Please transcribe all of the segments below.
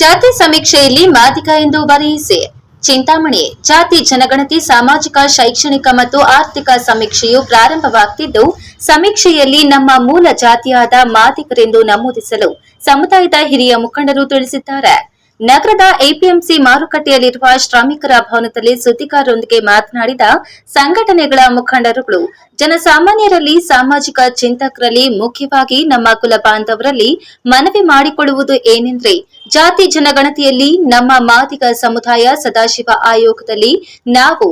ಜಾತಿ ಸಮೀಕ್ಷೆಯಲ್ಲಿ ಮಾದಿಗ ಎಂದು ಬರೆಯಿಸಿ. ಚಿಂತಾಮಣಿ, ಜಾತಿ ಜನಗಣತಿ, ಸಾಮಾಜಿಕ, ಶೈಕ್ಷಣಿಕ ಮತ್ತು ಆರ್ಥಿಕ ಸಮೀಕ್ಷೆಯು ಪ್ರಾರಂಭವಾಗ್ತಿದ್ದು, ಸಮೀಕ್ಷೆಯಲ್ಲಿ ನಮ್ಮ ಮೂಲ ಜಾತಿಯಾದ ಮಾದಿಗರೆಂದು ನಮೂದಿಸಲು ಸಮುದಾಯದ ಹಿರಿಯ ಮುಖಂಡರು ತಿಳಿಸಿದ್ದಾರೆ. ನಗರದ ಎಪಿಎಂಸಿ ಮಾರುಕಟ್ಟೆಯಲ್ಲಿರುವ ಶ್ರಮಿಕರ ಭವನದಲ್ಲಿ ಸುದ್ದಿಗಾರರೊಂದಿಗೆ ಮಾತನಾಡಿದ ಸಂಘಟನೆಗಳ ಮುಖಂಡರುಗಳು, ಜನಸಾಮಾನ್ಯರಲ್ಲಿ ಸಾಮಾಜಿಕ ಚಿಂತಕರಲ್ಲಿ ಮುಖ್ಯವಾಗಿ ನಮ್ಮ ಕುಲ ಬಾಂಧವರಲ್ಲಿ ಮನವಿ ಮಾಡಿಕೊಳ್ಳುವುದು ಏನೆಂದ್ರೆ, ಜಾತಿ ಜನಗಣತಿಯಲ್ಲಿ ನಮ್ಮ ಮಾದಿಗ ಸಮುದಾಯ ಸದಾಶಿವ ಆಯೋಗದಲ್ಲಿ ನಾವು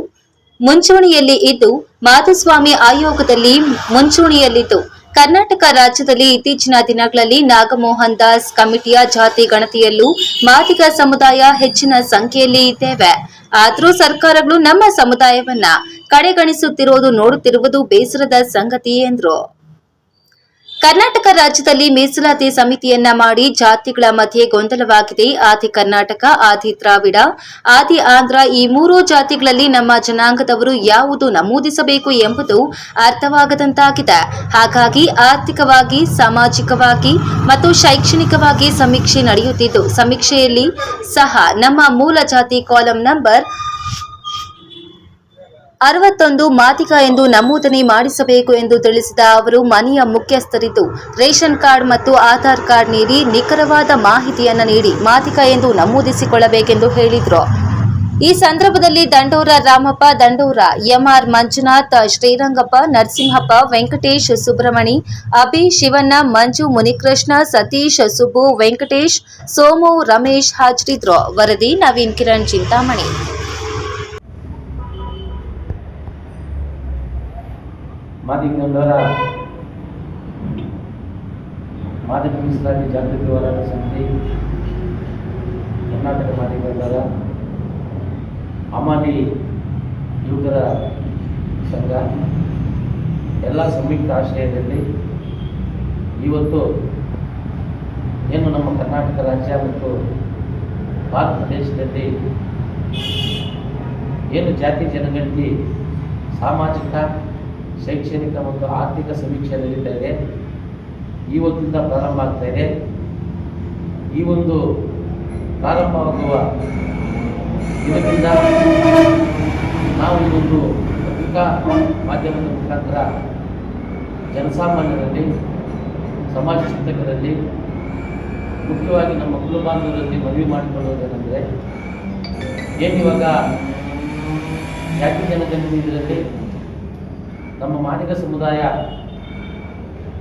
ಮುಂಚೂಣಿಯಲ್ಲಿ ಇದ್ದು, ಮಾಧುಸ್ವಾಮಿ ಆಯೋಗದಲ್ಲಿ ಮುಂಚೂಣಿಯಲ್ಲಿದ್ದು ಕರ್ನಾಟಕ ರಾಜ್ಯದಲ್ಲಿ ಇತ್ತೀಚಿನ ದಿನಗಳಲ್ಲಿ ನಾಗಮೋಹನ್ ದಾಸ್ ಕಮಿಟಿಯ ಜಾತಿ ಗಣತಿಯಲ್ಲೂ ಮಾದಿಗ ಸಮುದಾಯ ಹೆಚ್ಚಿನ ಸಂಖ್ಯೆಯಲ್ಲಿ ಇದ್ದೇವೆ. ಆದರೂ ಸರ್ಕಾರಗಳು ನಮ್ಮ ಸಮುದಾಯವನ್ನ ಕಡೆಗಣಿಸುತ್ತಿರುವುದು ನೋಡುತ್ತಿರುವುದು ಬೇಸರದ ಸಂಗತಿ ಎಂದರು. ಕರ್ನಾಟಕ ರಾಜ್ಯದಲ್ಲಿ ಮೀಸಲಾತಿ ಸಮಿತಿಯನ್ನ ಮಾಡಿ ಜಾತಿಗಳ ಮಧ್ಯೆ ಗೊಂದಲವಾಗಿದೆ. ಆದಿ ಕರ್ನಾಟಕ, ಆದಿ ದ್ರಾವಿಡ, ಆದಿ ಆಂಧ್ರ ಈ ಮೂರು ಜಾತಿಗಳಲ್ಲಿ ನಮ್ಮ ಜನಾಂಗದವರು ಯಾವುದು ನಮೂದಿಸಬೇಕು ಎಂಬುದು ಅರ್ಥವಾಗದಂತಾಗಿದೆ. ಹಾಗಾಗಿ ಆರ್ಥಿಕವಾಗಿ, ಸಾಮಾಜಿಕವಾಗಿ ಮತ್ತು ಶೈಕ್ಷಣಿಕವಾಗಿ ಸಮೀಕ್ಷೆ ನಡೆಯುತ್ತಿದ್ದು, ಸಮೀಕ್ಷೆಯಲ್ಲಿ ಸಹ ನಮ್ಮ ಮೂಲ ಜಾತಿ ಕಾಲಂ ನಂಬರ್ ಅರವತ್ತೊಂದು ಮಾತಿಕ ಎಂದು ನಮೂದನೆ ಮಾಡಿಸಬೇಕು ಎಂದು ತಿಳಿಸಿದ ಅವರು, ಮನೆಯ ಮುಖ್ಯಸ್ಥರಿದ್ದು ರೇಷನ್ ಕಾರ್ಡ್ ಮತ್ತು ಆಧಾರ್ ಕಾರ್ಡ್ ನೀಡಿ ನಿಖರವಾದ ಮಾಹಿತಿಯನ್ನು ನೀಡಿ ಮಾತಿಕ ಎಂದು ನಮೂದಿಸಿಕೊಳ್ಳಬೇಕೆಂದು ಹೇಳಿದರು. ಈ ಸಂದರ್ಭದಲ್ಲಿ ದಂಡೋರ ರಾಮಪ್ಪ, ದಂಡೋರ ಎಂಆರ್ ಮಂಜುನಾಥ್, ಶ್ರೀರಂಗಪ್ಪ, ನರಸಿಂಹಪ್ಪ, ವೆಂಕಟೇಶ್ ಸುಬ್ರಮಣಿ ಅಭಿ ಶಿವಣ್ಣ, ಮಂಜು ಮುನಿಕೃಷ್ಣ, ಸತೀಶ್ ಸುಬ್ಬು, ವೆಂಕಟೇಶ್, ಸೋಮು ರಮೇಶ್ ಹಾಜರಿದ್ರು. ವರದಿ ನವೀನ್ ಕಿರಣ್ ಚಿಂತಾಮಣಿ. ಮಾದಿಗಂಡವರ ಮಾದಿಗ ಮೀಸಲಾತಿ ಜಾಗೃತಿ ಹೋರಾಟ ಸಮಿತಿ, ಕರ್ನಾಟಕ ಮಾದಿಗಂಡರ ಅಮಾನಿ ಯುವಕರ ಸಂಘ, ಎಲ್ಲ ಸಂಯುಕ್ತ ಆಶ್ರಯದಲ್ಲಿ ಇವತ್ತು ಏನು ನಮ್ಮ ಕರ್ನಾಟಕ ರಾಜ್ಯ ಮತ್ತು ಭಾರತ ದೇಶದಲ್ಲಿ ಏನು ಜಾತಿ, ಜನಗಣತಿ, ಸಾಮಾಜಿಕ ಶೈಕ್ಷಣಿಕ ಮತ್ತು ಆರ್ಥಿಕ ಸಮೀಕ್ಷೆ ನಡೀತಾ ಇದೆ. ಇವತ್ತಿಂದ ಪ್ರಾರಂಭ ಆಗ್ತಾ ಇದೆ. ಈ ಒಂದು ಪ್ರಾರಂಭವಾಗುವ ಇದರಿಂದ ನಾವು ಒಂದು ಪತ್ರಿಕಾ ಮಾಧ್ಯಮದ ಮುಖಾಂತರ ಜನಸಾಮಾನ್ಯರಲ್ಲಿ, ಸಮಾಜ ಚಿಂತಕರಲ್ಲಿ, ಮುಖ್ಯವಾಗಿ ನಮ್ಮ ಕುಲಬಾಂಧವರಲ್ಲಿ ಮನವಿ ಮಾಡಿಕೊಳ್ಳುವುದೇನೆಂದರೆ, ಏನಿವಾಗ ಜಾತಿ ಜನಗಣತಿ ಇದರಲ್ಲಿ ನಮ್ಮ ಮಾದಿಗ ಸಮುದಾಯ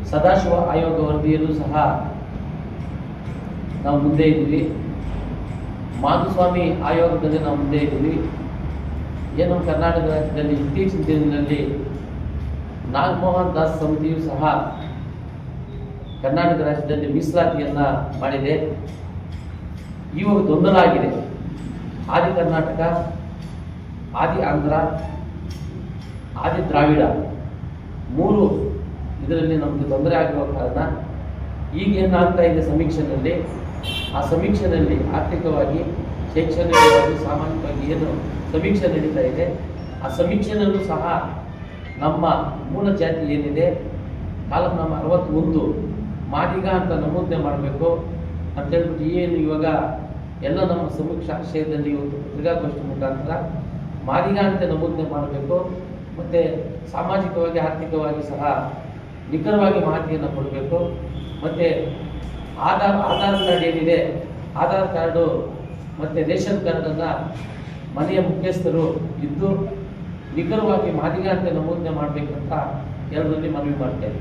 ಸದಾಶಿವ ಆಯೋಗ ವರದಿಯಲ್ಲೂ ಸಹ ನಾವು ಮುಂದೆ ಇದ್ದೀವಿ. ಮಾಧುಸ್ವಾಮಿ ಆಯೋಗದಲ್ಲಿ ನಾವು ಮುಂದೆ ಇದ್ದೀವಿ. ಏನು ಕರ್ನಾಟಕ ರಾಜ್ಯದಲ್ಲಿ ಇತ್ತೀಚಿನ ದಿನದಲ್ಲಿ ನಾಗಮೋಹನ್ ದಾಸ್ ಸಮಿತಿಯು ಸಹ ಕರ್ನಾಟಕ ರಾಜ್ಯದಲ್ಲಿ ಮೀಸಲಾತಿಯನ್ನ ಮಾಡಿದೆ. ಇವಾಗ ಗೊಂದಲ ಆಗಿದೆ. ಆದಿ ಕರ್ನಾಟಕ, ಆದಿ ಆಂಧ್ರ ಆದಿ ದ್ರಾವಿಡ. ಮೂರು ಇದರಲ್ಲಿ ನಮಗೆ ತೊಂದರೆ ಆಗಿರುವ ಕಾರಣ ಈಗ ಏನಾಗ್ತಾ ಇದೆ ಸಮೀಕ್ಷೆನಲ್ಲಿ, ಆ ಸಮೀಕ್ಷೆಯಲ್ಲಿ ಆರ್ಥಿಕವಾಗಿ, ಶೈಕ್ಷಣಿಕವಾಗಿ, ಸಾಮಾಜಿಕವಾಗಿ ಏನು ಸಮೀಕ್ಷೆ ನಡೀತಾ ಇದೆ, ಆ ಸಮೀಕ್ಷೆನಲ್ಲೂ ಸಹ ನಮ್ಮ ಮೂಲ ಜಾತಿ ಏನಿದೆ, ಕಾಲಂ ನಮ್ಮ ಅರವತ್ತೊಂದು, ಮಾದಿಗ ಅಂತ ನಮೂದನೆ ಮಾಡಬೇಕು ಅಂತ ಹೇಳ್ಬಿಟ್ಟು ಏನು ಇವಾಗ ಎಲ್ಲ ನಮ್ಮ ಸಮೀಕ್ಷಾ ಆಶಯದಲ್ಲಿ ಇವತ್ತು ಪತ್ರಿಕಾಗೋಷ್ಠಿ ಮುಖಾಂತರ ಮಾದಿಗ ಅಂತ ನಮೂದನೆ ಮಾಡಬೇಕು. ಮತ್ತು ಸಾಮಾಜಿಕವಾಗಿ, ಆರ್ಥಿಕವಾಗಿ ಸಹ ನಿಖರವಾಗಿ ಮಾಹಿತಿಯನ್ನು ಕೊಡಬೇಕು. ಮತ್ತು ಆಧಾರ್ ಆಧಾರ್ ಕಾರ್ಡ್ ಏನಿದೆ, ಆಧಾರ್ ಕಾರ್ಡು ಮತ್ತು ರೇಷನ್ ಕಾರ್ಡನ್ನು ಮನೆಯ ಮುಖ್ಯಸ್ಥರು ಇದ್ದು ನಿಖರವಾಗಿ ಮಾದಿಗ ಅಂತ ನಮೂದನೆ ಮಾಡಬೇಕಂತ ಎರಡರಲ್ಲಿ ಮನವಿ ಮಾಡ್ತೇವೆ